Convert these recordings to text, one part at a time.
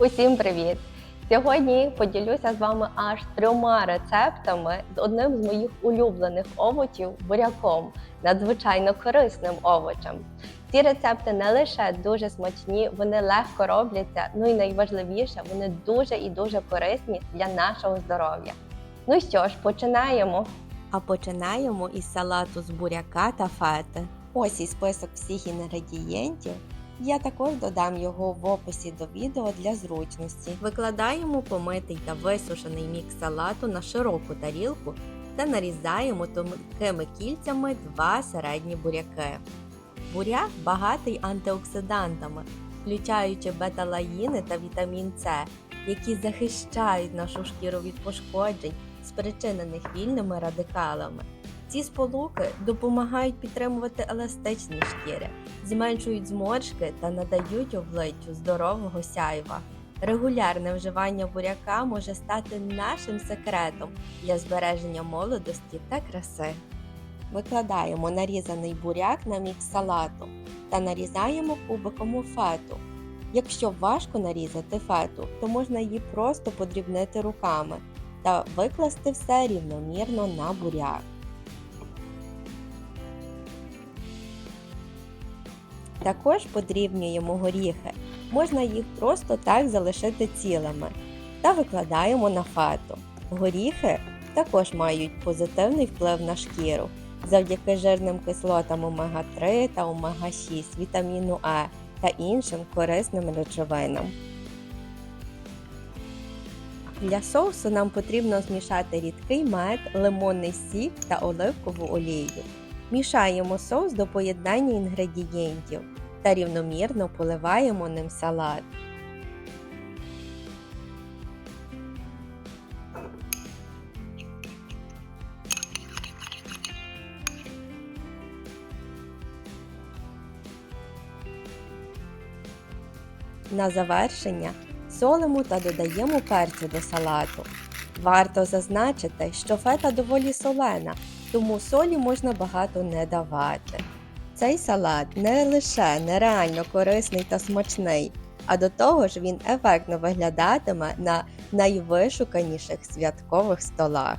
Усім привіт! Сьогодні поділюся з вами аж трьома рецептами з одним з моїх улюблених овочів буряком, надзвичайно корисним овочем. Ці рецепти не лише дуже смачні, вони легко робляться. Ну і найважливіше, вони дуже і дуже корисні для нашого здоров'я. Ну що ж, починаємо. А починаємо із салату з буряка та фети. Ось і список всіх інгредієнтів. Я також додам його в описі до відео для зручності. Викладаємо помитий та висушений мікс салату на широку тарілку та нарізаємо тонкими кільцями два середні буряки. Буряк багатий антиоксидантами, включаючи бета-лаїни та вітамін С, які захищають нашу шкіру від пошкоджень, спричинених вільними радикалами. Ці сполуки допомагають підтримувати еластичні шкіри, зменшують зморшки та надають обличчю здорового сяйва. Регулярне вживання буряка може стати нашим секретом для збереження молодості та краси. Викладаємо нарізаний буряк на мікс салату та нарізаємо кубиком фету. Якщо важко нарізати фету, то можна її просто подрібнити руками та викласти все рівномірно на буряк. Також подрібнюємо горіхи. Можна їх просто так залишити цілими та викладаємо на фету. Горіхи також мають позитивний вплив на шкіру завдяки жирним кислотам омега-3 та омега-6, вітаміну А та іншим корисним речовинам. Для соусу нам потрібно змішати рідкий мед, лимонний сік та оливкову олію. Мішаємо соус до поєднання інгредієнтів та рівномірно поливаємо ним салат. На завершення солимо та додаємо перцю до салату. Варто зазначити, що фета доволі солена, тому солі можна багато не давати. Цей салат не лише нереально корисний та смачний, а до того ж він ефектно виглядатиме на найвишуканіших святкових столах.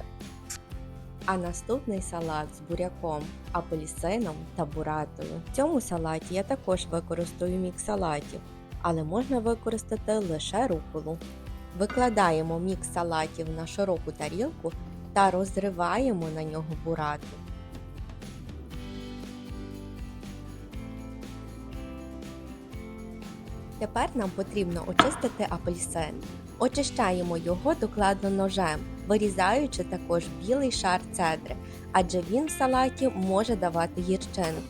А наступний салат з буряком, апельсином та буратою. В цьому салаті я також використаю мікс салатів, але можна використати лише руколу. Викладаємо мікс салатів на широку тарілку та розриваємо на нього бурату. Тепер нам потрібно очистити апельсин. Очищаємо його докладно ножем, вирізаючи також білий шар цедри, адже він в салаті може давати гірчинку.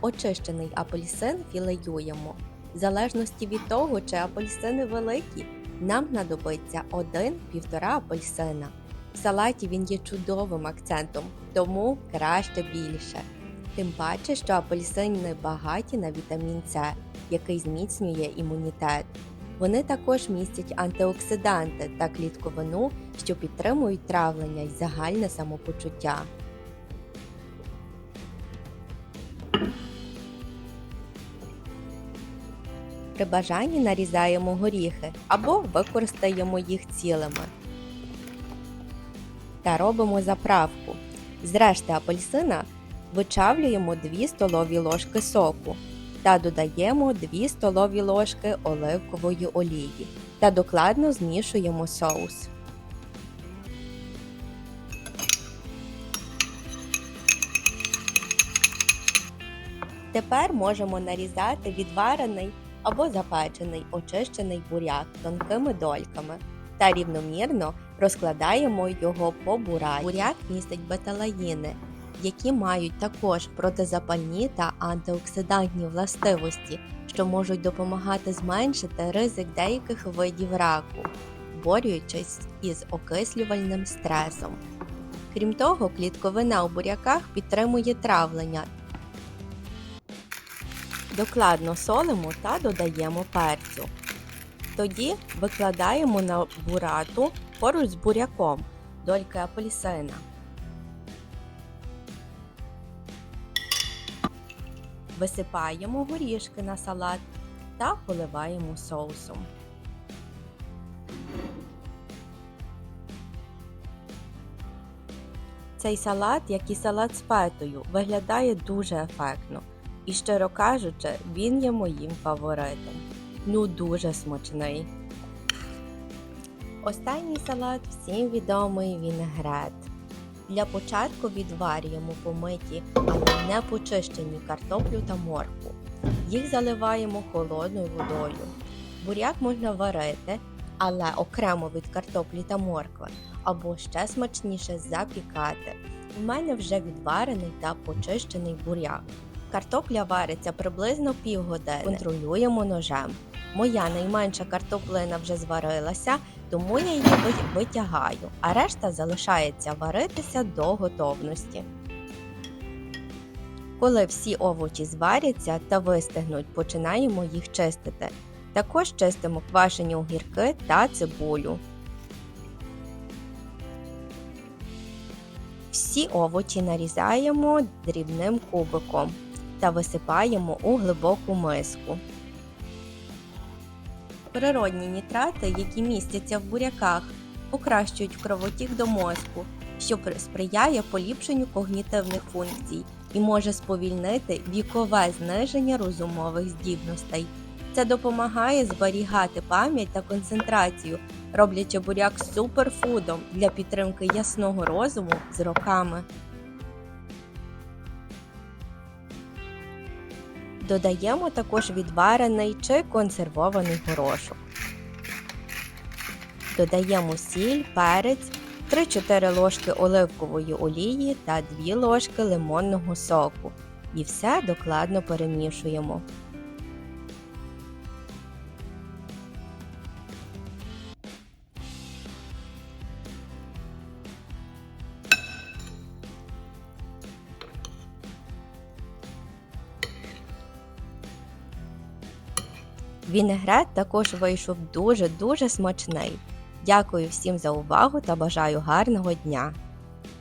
Очищений апельсин філеюємо. В залежності від того, чи апельсини великі, нам знадобиться 1-1,5 апельсина. В салаті він є чудовим акцентом, тому краще більше. Тим паче, що апельсини багаті на вітамін С, який зміцнює імунітет. Вони також містять антиоксиданти та клітковину, що підтримують травлення й загальне самопочуття. При бажанні нарізаємо горіхи або використаємо їх цілими. Та робимо заправку. З решти апельсина вичавлюємо 2 столові ложки соку та додаємо 2 столові ложки оливкової олії та докладно змішуємо соус. Тепер можемо нарізати відварений або запечений очищений буряк тонкими дольками та рівномірно розкладаємо його по бураті. Буряк містить беталаїни, які мають також протизапальні та антиоксидантні властивості, що можуть допомагати зменшити ризик деяких видів раку, борюючись із окислювальним стресом. Крім того, клітковина у буряках підтримує травлення. Докладно солимо та додаємо перцю. Тоді викладаємо на бурату поруч з буряком дольки апельсина. Висипаємо горішки на салат та поливаємо соусом. Цей салат, як і салат з петою, виглядає дуже ефектно. І щиро кажучи, він є моїм фаворитом. Ну дуже смачний. Останній салат всім відомий вінегрет. Для початку відварюємо помиті, але не почищені картоплю та моркву. Їх заливаємо холодною водою. Буряк можна варити, але окремо від картоплі та моркви, або ще смачніше запікати. У мене вже відварений та почищений буряк. Картопля вариться приблизно півгодини. Контролюємо ножем. Моя найменша картоплина вже зварилася, тому я її витягаю, а решта залишається варитися до готовності. Коли всі овочі зваряться та вистигнуть, починаємо їх чистити. Також чистимо квашені огірки та цибулю. Всі овочі нарізаємо дрібним кубиком та висипаємо у глибоку миску. Природні нітрати, які містяться в буряках, покращують кровотік до мозку, що при- сприяє поліпшенню когнітивних функцій і може сповільнити вікове зниження розумових здібностей. Це допомагає зберігати пам'ять та концентрацію, роблячи буряк суперфудом для підтримки ясного розуму з роками. Додаємо також відварений чи консервований горошок. Додаємо сіль, перець, 3-4 ложки оливкової олії та 2 ложки лимонного соку. І все докладно перемішуємо. Вінегрет також вийшов дуже-дуже смачний. Дякую всім за увагу та бажаю гарного дня!